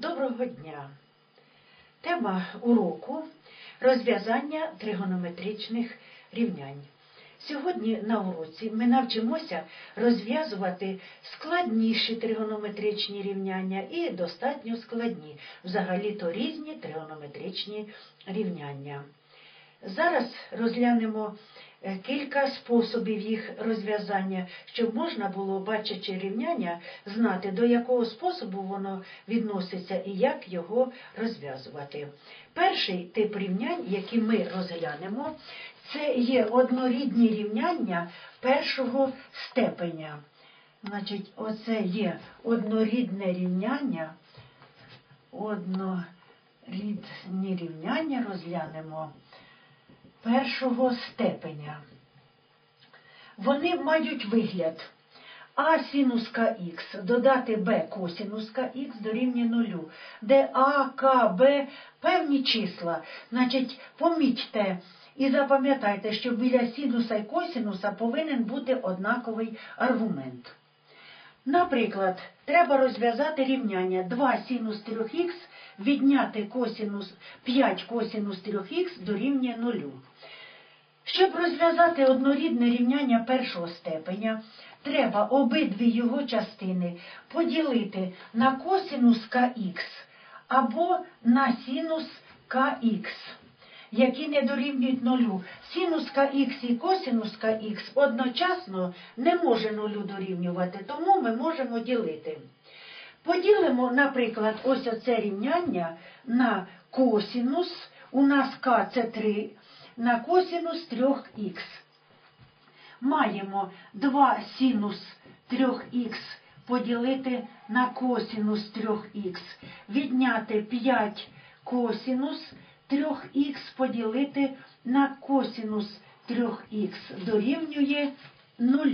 Доброго дня! Тема уроку розв'язання тригонометричних рівнянь. Сьогодні на уроці ми навчимося розв'язувати складніші тригонометричні рівняння і достатньо складні, взагалі-то різні тригонометричні рівняння. Зараз розглянемо кілька способів їх розв'язання, щоб можна було, бачачи рівняння, знати, до якого способу воно відноситься і як його розв'язувати. Перший тип рівнянь, який ми розглянемо, це є однорідні рівняння першого степеня. Значить, оце є однорідне рівняння, однорідні рівняння розглянемо першого степеня. Вони мають вигляд а синуска х додати b косинуска х дорівнює нулю, де а, к, б певні числа. Значить, помітьте і запам'ятайте, що біля синуса і косинуса повинен бути однаковий аргумент. Наприклад, треба розв'язати рівняння 2 синус 3х відняти косинус 5 косинус 3х дорівнює 0. Щоб розв'язати однорідне рівняння першого степеня, треба обидві його частини поділити на косинус кх або на синус кх, які не дорівнюють нулю. Синус кх і косинус кх одночасно не може нулю дорівнювати, тому ми можемо ділити. Поділимо, наприклад, ось оце рівняння на косинус, у нас k це 3, на косинус 3х. Маємо 2 синус 3х поділити на косинус 3х, відняти 5 косинус 3х поділити на косинус 3х дорівнює 0.